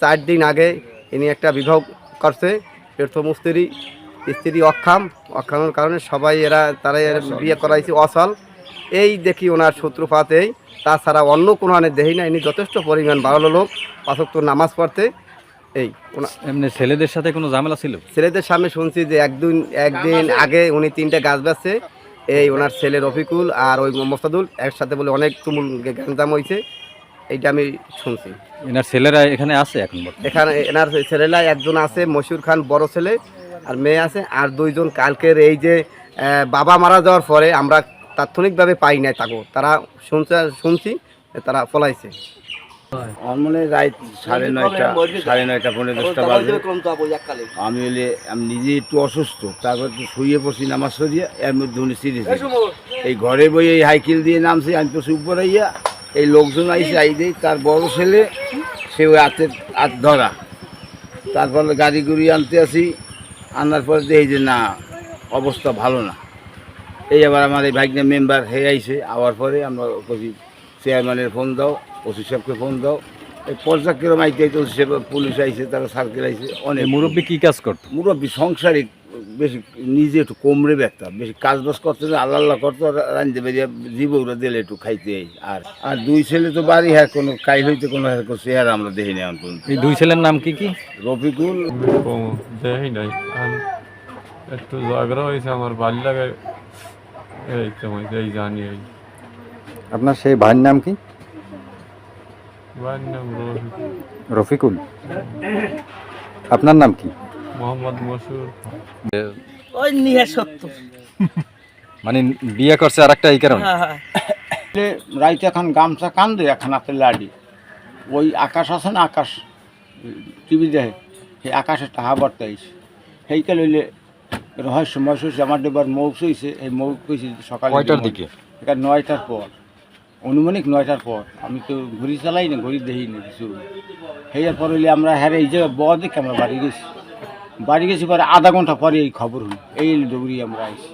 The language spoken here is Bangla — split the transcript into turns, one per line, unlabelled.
চার দিন আগে ইনি একটা বিবাহ করছে প্রথম স্ত্রী স্ত্রী অক্ষাম। অক্ষামের কারণে সবাই এরা তারা এর বিয়ে করাইছে অসল। এই দেখি ওনার সূত্রপাত এই। তাছাড়া অন্য কোনো আনে দেখি না ইনি যথেষ্ট পরিমাণ ভালো লোক পাঁচক নামাজ পড়তে। এই
এমনি ছেলেদের সাথে কোনো ঝামেলা ছিল?
ছেলেদের সামনে শুনছি যে একদিন একদিন আগে উনি তিনটে গাছ বেচছে। এই ওনার ছেলে রফিকুল আর ওই মোস্তাদুল একসাথে বলে অনেক তুমুল গ্যাঞ্জাম হয়েছে এইটা আমি শুনছি।
এনার ছেলেরা এখানে আছে এখন
এখানে এনার ছেলেরা একজন আছে মশিউর খান বড় ছেলে আর মেয়ে আছে আর দুইজন কালকের এই যে বাবা মারা যাওয়ার পরে আমরা তাৎক্ষণিকভাবে পাই নাই তাকে। তারা শুনছে শুনছি তারা পলাইছে।
আমার মনে রাত সাড়ে নয়টা সাড়ে নয়টা পনেরো দশটা বাজে। আমি হলে আমি নিজে একটু অসুস্থ তারপর একটু শুয়ে পড়ছি নামাজ সরিয়ে এর মধ্যে উনি এই ঘরে বই এই হাইকেল দিয়ে নামছি আমি তো উপরে ইয়া এই লোকজন আইসে আই দেই তার বড় ছেলে সে ওই হাতের হাত ধরা। তারপরে গাড়ি গুড়ি আনতে আসি আনার পরে দেখি যে না অবস্থা ভালো না। এই আবার আমার এই ভাগ্নে মেম্বার হয়ে আইছে আওয়ার পরে আমরা কছি চেয়ারম্যানের ফোন দাও ওসি সাহেবকে ফোন দাও। এই পর্যাক্রম আইতে আইতে ওসি সাহেব পুলিশ আইছে তারা সার্কেল আইছে অনেক।
মুরব্বী কী কাজ করতো?
মুরব্বী সংসারিক বেশি নিজে একটু কমরে ব্যক্তা বেশি কাজ বাজ করতে না আল্লাহ আল্লাহ করতো আর রান্ধতে বেরিয়ে জীবরা দিলে একটু খাইতে এই আর আর দুই ছেলে তো বাড়ি হ্যাঁ কোনো কাই হইতে কোনো হ্যাঁ কোনো চেহারা আমরা দেখি না এখন
এই দুই ছেলের নাম কি কি?
রফিকুল।
দেখি নাই। একটু ঝগড়া হয়েছে আমার ভালো লাগে এই তো এই জানি এই।
আপনার সেই ভাইয়ের নাম কি?
ভাইয়ের নাম রফিক
রফিকুল। আপনার নাম কি?
মোহাম্মদ
ওই নিয়ে সত্তর
মানে বিয়ে করছে আর একটা এই কারণে?
হ্যাঁ হ্যাঁ।
রাইতে এখন গামছা কান্দে এখন হাতে লাডি। ওই আকাশ আছে না আকাশ টিভি দেখে সেই আকাশে টাহা বার্তাইছে সেইটা লইলে রহস্য মহস্য আমার ডেবার মৌ হয়েছে এই মৌ কইছে সকালে
কয়টার দিকে?
এটা নয়টার পর। অনুমানিক নয়টার পর। আমি তো ঘড়ি চালাই না ঘড়ি দেখি না কিছু। সেইয়ার পর হইলে আমরা হ্যাঁ এই জায়গায় বড় দেখে আমরা বাড়ি গেছি। বাড়ি গেছি পরে আধা ঘণ্টা পরে এই খবর হল। এই দৌড়ি আমরা আইসি